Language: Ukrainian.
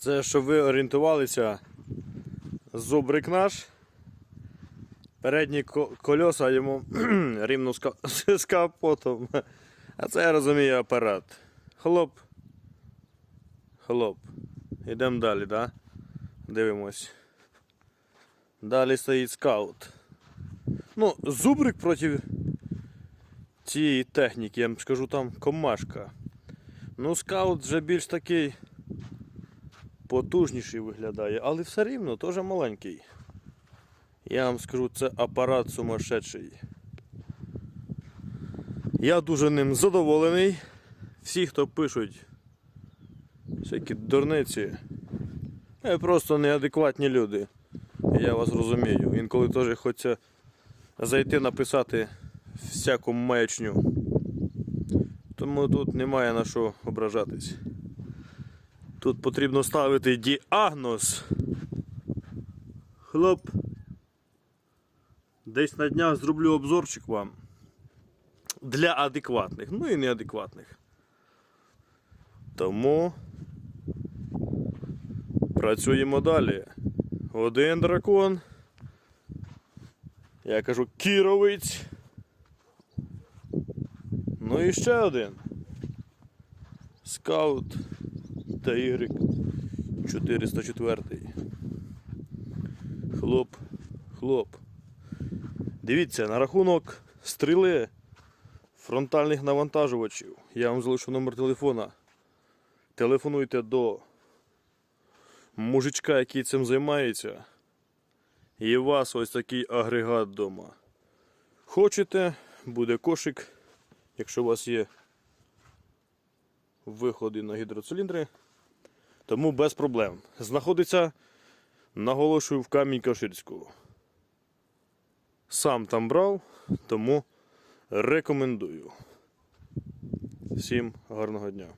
Це щоб ви орієнтувалися. Зубрик наш. Передні ко- кольоса йому рівно з капотом. А це я розумію апарат. Хлоп. Хлоп. Йдемо далі, да? Дивимось. Далі стоїть скаут. Ну, зубрик проти цієї техніки, я вам скажу там комашка. Ну, скаут вже більш такий потужніший виглядає, але все рівно теж маленький. Я вам скажу, це апарат сумасшедший. Я дуже ним задоволений. Всі, хто пишуть всякі дурниці, просто неадекватні люди. Я вас розумію. Інколи теж хочеться зайти написати всяку маячню. Тому тут немає на що ображатись. Тут потрібно ставити діагноз. Хлоп. Десь на днях зроблю обзорчик вам. Для адекватних, ну і неадекватних. Тому працюємо далі. Один дракон. Я кажу кіровець. Ну і ще один. Скаут та Ігрик 404. Хлоп, хлоп. Дивіться, на рахунок стріли фронтальних навантажувачів. Я вам залишу номер телефона. Телефонуйте до мужичка, який цим займається. І у вас ось такий агрегат вдома. Хочете, буде кошик, якщо у вас є виходи на гідроциліндри. Тому без проблем. Знаходиться, наголошую, в Камінь-Каширську. Сам там брав, тому рекомендую. Всім гарного дня.